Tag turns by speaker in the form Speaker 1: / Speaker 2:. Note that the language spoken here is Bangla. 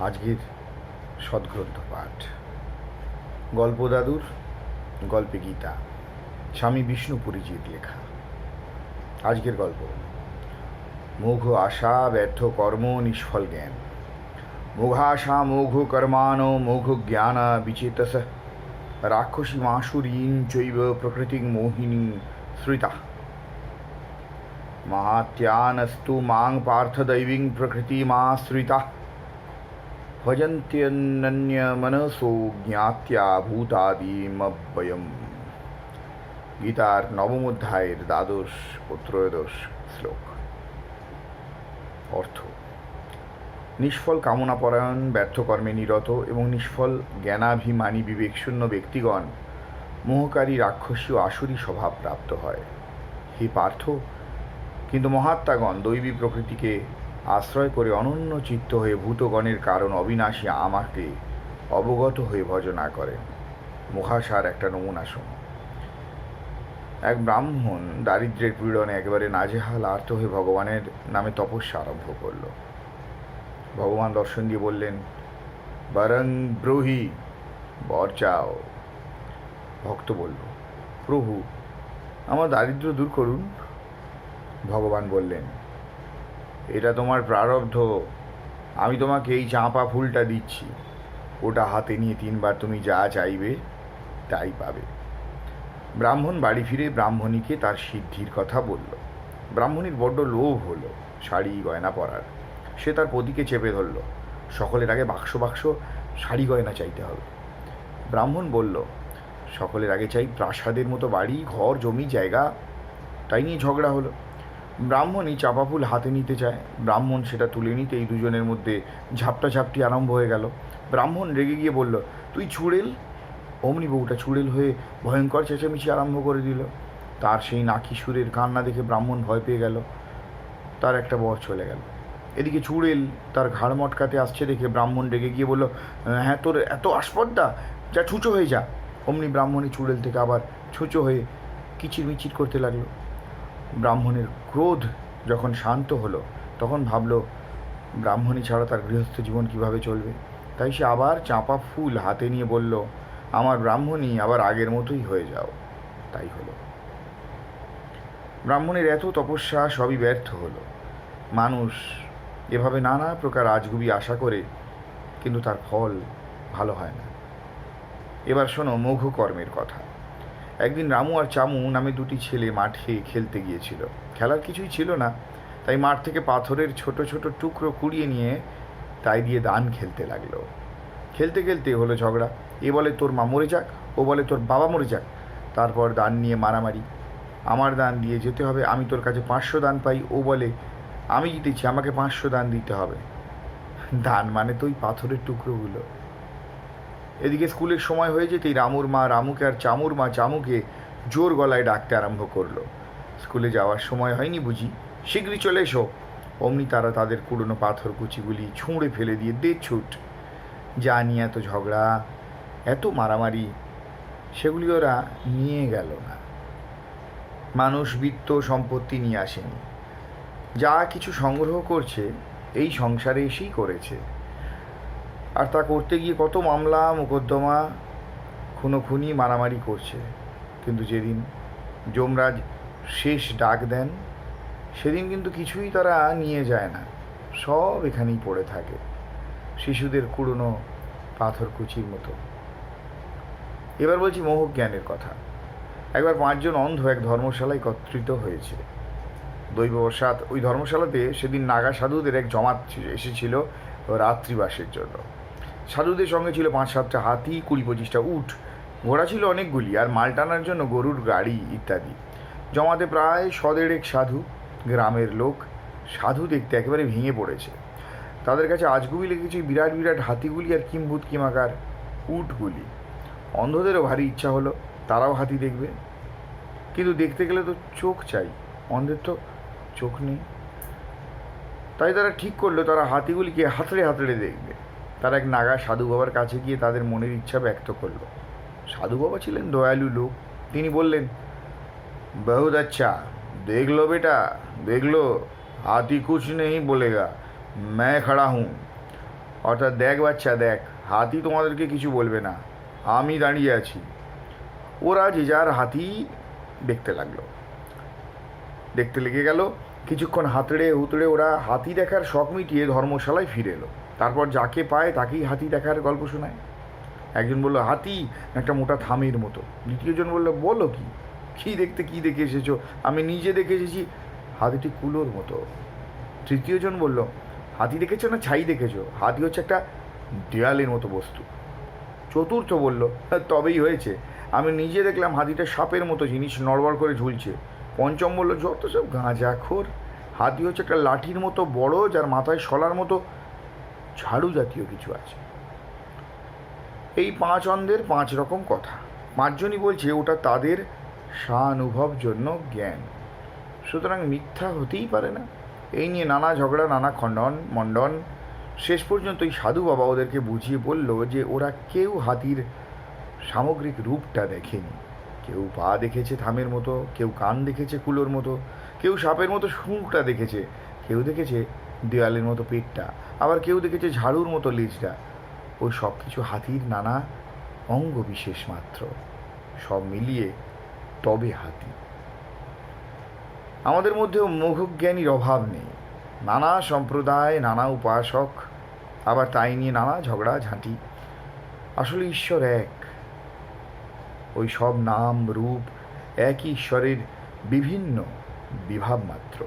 Speaker 1: আজকের সদগ্রন্থ পাঠ। গল্প দাদুর, গল্পে গীতা, স্বামী বিষ্ণু পরিচিত লেখা। আজকের গল্প। মুঘ আশা ব্যর্থ কর্ম নিষ্ফল জ্ঞান। মুঘাশা মুঘ কর্মাণ, মুঘ জ্ঞান বিচেতস। রাক্ষসী মাসুরীন চৈব প্রকৃতি মোহিনী শ্রিতা। মাত্যানস্তু মাং পার্থ মা শ্রীতা। ভজন্ত্যন্যমনসো জ্ঞাত্যা ভূতাদিমব্যয়ম গীতার নবম অধ্যায়ের দ্বাদশ ও ত্রয়োদশ শ্লোক অর্থ। নিষ্ফল কামনাপরায়ণ ব্যর্থ কর্মে নিরত এবং নিষ্ফল জ্ঞানাভিমানী বিবেকশূন্য ব্যক্তিগণ মোহকারী, রাক্ষসী ও আসুরী স্বভাব প্রাপ্ত হয়। হে পার্থ, কিন্তু মহাত্মাগণ দৈবী প্রকৃতিকে আশ্রয় করে অনন্য চিত্ত হয়ে ভূতগণের কারণ অবিনাশী আমাকে অবগত হয়ে ভজনা করেন মুখাসার একটা নমুনা শোন। এক ব্রাহ্মণ দারিদ্র্যের পীড়নে একেবারে নাজেহাল আর্ত হয়ে ভগবানের নামে তপস্যা আরম্ভ করল। ভগবান দর্শন দিয়ে বললেন, বরং ব্রোহি, বর চাও। ভক্ত বলল, প্রভু, আমার দারিদ্র্য দূর করুন। ভগবান বললেন এটা তোমার প্রারব্ধ। আমি তোমাকে এই চাঁপা ফুলটা দিচ্ছি। ওটা হাতে নিয়ে তিনবার তুমি যা চাইবে, তাই পাবে। ব্রাহ্মণ বাড়ি ফিরে ব্রাহ্মণীকে তার সিদ্ধির কথা বলল। ব্রাহ্মণীর বড্ড লোভ হলো শাড়ি গয়না পরার। সে তার পতিকে চেপে ধরল। সকলের আগে বাক্স বাক্স শাড়ি গয়না চাইতে হবে। ব্রাহ্মণ বলল, সকলের আগে চাই প্রাসাদের মতো বাড়ি, ঘর, জমি, জায়গা। তাই নিয়ে ঝগড়া হলো। ব্রাহ্মণই চাপা ফুল হাতে নিতে চায়। ব্রাহ্মণ সেটা তুলে নিতে এই দুজনের মধ্যে ঝাপটা ঝাপটি আরম্ভ হয়ে গেল। ব্রাহ্মণ রেগে গিয়ে বলল, তুই ছুড়েল অমনি বউটা ছুড়েল হয়ে ভয়ঙ্কর চেঁচামেচি আরম্ভ করে দিল। তার সেই নাকি সুরের কান্না দেখে ব্রাহ্মণ ভয় পেয়ে গেল। তার একটা বর চলে গেল। এদিকে চুড়েল তার ঘাড় মটকাতে আসছে দেখে ব্রাহ্মণ রেগে গিয়ে বলল হ্যাঁ তোর এত আসপদ্দা, যা ছুঁচো হয়ে যা। অমনি ব্রাহ্মণী চুড়েল থেকে আবার ছুঁচো হয়ে কিচির মিচির করতে লাগল। ব্রাহ্মণের ক্রোধ যখন শান্ত হলো, তখন ভাবল, ব্রাহ্মণী ছাড়া তার গৃহস্থ জীবন কীভাবে চলবে? তাই সে আবার চাঁপা ফুল হাতে নিয়ে বলল, আমার ব্রাহ্মণী, আবার আগের মতোই হয়ে যাও। তাই হলো। ব্রাহ্মণের এত তপস্যা সবই ব্যর্থ হলো। মানুষ এভাবে নানা প্রকার আজগুবি আশা করে, কিন্তু তার ফল ভালো হয় না। এবার শোনো মঘ কর্মের কথা। একদিন রামু আর চামু নামে দুটি ছেলে মাঠে খেলতে গিয়েছিল। খেলার কিছুই ছিল না, তাই মাঠ থেকে পাথরের ছোট ছোট টুকরো কুড়িয়ে নিয়ে তাই দিয়ে দান খেলতে লাগল। খেলতে খেলতে হলো ঝগড়া। এ বলে তোর মা মরে যাক, ও বলে তোর বাবা মরে যাক। তারপর দান নিয়ে মারামারি। আমার দান দিয়ে যেতে হবে, আমি তোর কাছে পাঁচশো দান পাই। ও বলে, আমি জিতেছি, আমাকে পাঁচশো দান দিতে হবে। দান মানে তো ওই পাথরের টুকরোগুলো। এদিকে স্কুলের সময় হয়ে যেতেই রামুর মা রামুকে আর চামুর মা চামুকে জোর গলায় ডাকতে আরম্ভ করল। স্কুলে যাওয়ার সময় হয়নি বুঝি। শীঘ্রই চলে এসো। অমনি তারা তাদের পুরনো পাথর কুচিগুলি ছুঁড়ে ফেলে দিয়ে দে ছুট যা নিয়ে এত ঝগড়া, এত মারামারি, সেগুলি ওরা নিয়ে গেল না। মানুষ বিত্ত সম্পত্তি নিয়ে আসেনি। যা কিছু সংগ্রহ করছে, এই সংসারে এসেই করেছে। আর তা করতে গিয়ে কত মামলা, মোকদ্দমা, খুনোখুনি, মারামারি করছে। কিন্তু যেদিন যমরাজ শেষ ডাক দেন, সেদিন কিন্তু কিছুই তারা নিয়ে যায় না। সব এখানেই পড়ে থাকে, শিশুদের কুড়োনো পাথর কুচির মতো। এবার বলছি মোহ জ্ঞানের কথা। একবার পাঁচজন অন্ধ এক ধর্মশালায় একত্রিত হয়েছে। দৈববশাত ওই ধর্মশালাতে সেদিন নাগা সাধুদের এক জমাত ছিল- এসেছিল রাত্রিবাসের জন্য। সাধুদের সঙ্গে ছিল পাঁচ সাতটা হাতি, কুড়ি পঁচিশটা উট। ঘোড়া ছিল অনেকগুলি, আর মাল টানার জন্য গরুর গাড়ি ইত্যাদি। জমাতে প্রায় সদেড়েক সাধু, গ্রামের লোক। সাধু দেখতে একেবারে ভেঙে পড়েছে। তাদের কাছে আজগুবি লেগেছে বিরাট বিরাট হাতিগুলি আর কিম্ভূত কিমাকার উটগুলি। অন্ধদেরও ভারী ইচ্ছা হলো, তারাও হাতি দেখবে। কিন্তু দেখতে গেলে তো চোখ চাই, অন্ধের তো চোখ নেই। তাই তারা ঠিক করল, তারা হাতিগুলিকে হাতড়ে হাতড়ে দেখবে। তারা এক নাগা সাধু বাবার কাছে গিয়ে তাদের মনের ইচ্ছা ব্যক্ত করল। সাধু বাবা ছিলেন দয়ালু লোক। তিনি বললেন, বহুত আচ্ছা দেখল বেটা, দেখল, হাতি কুছ নেই বলেগা, ম্যা খাড়া হুঁ। অর্থাৎ দেখ বাচ্চা, দেখ, হাতি তোমাদেরকে কিছু বলবে না, আমি দাঁড়িয়ে আছি। ওরা যে যার হাতি দেখতে লাগল। দেখতে লেগে গেল, কিছুক্ষণ হাতড়ে হুতড়ে ওরা হাতি দেখার শখ মিটিয়ে ধর্মশালায় ফিরে এলো। তারপর যাকে পায় তাকেই হাতি দেখার গল্প শোনায়। একজন বলল হাতি? একটা মোটা থামের মতো। দ্বিতীয়জন বলল বলো কি? কী দেখতে কী দেখে এসেছ? আমি নিজে দেখে এসেছি। হাতিটি কুলোর মতো। তৃতীয়জন বলল হাতি দেখেছ না ছাই দেখেছ? হাতি হচ্ছে একটা দেয়ালের মতো বস্তু। চতুর্থ বলল "হ্যাঁ, তবেই হয়েছে। আমি নিজে দেখলাম হাতিটা সাপের মতো জিনিস নড়বড় করে ঝুলছে। পঞ্চম বলল যত সব গাঁজাখোর। হাতি হচ্ছে একটা লাঠির মতো বড় যার মাথায় শলার মতো ঝাড়ু জাতীয় কিছু আছে। এই পাঁচ অন্ধের পাঁচ রকম কথা। পাঁচজনই বলছে, ওটা তাদের স্বানুভব জন্য জ্ঞান। সুতরাং মিথ্যা হতেই পারে না। এই নিয়ে নানা ঝগড়া, নানা খণ্ডন, মণ্ডন। শেষ পর্যন্ত এই সাধু বাবা ওদেরকে বুঝিয়ে বলল যে, ওরা কেউ হাতির সামগ্রিক রূপটা দেখেনি। কেউ পা দেখেছে থামের মতো, কেউ কান দেখেছে কুলোর মতো, কেউ সাপের মতো শুঁড়টা দেখেছে। কেউ দেখেছে দেওয়ালের মতো পেটটা, আবার কেউ দেখেছে ঝাড়ুর মতো লেজটা। ওই সব কিছু হাতির নানা অঙ্গ বিশেষ মাত্র। সব মিলিয়ে তবে হাতি। আমাদের মধ্যেও মোঘজ্ঞানীর অভাব নেই। নানা সম্প্রদায়, নানা উপাসক, আবার তাই নিয়ে নানা ঝগড়া, ঝাঁটি। আসলে ঈশ্বর এক। ওই সব নাম, রূপ একই ঈশ্বরের বিভিন্ন বিভাব মাত্র।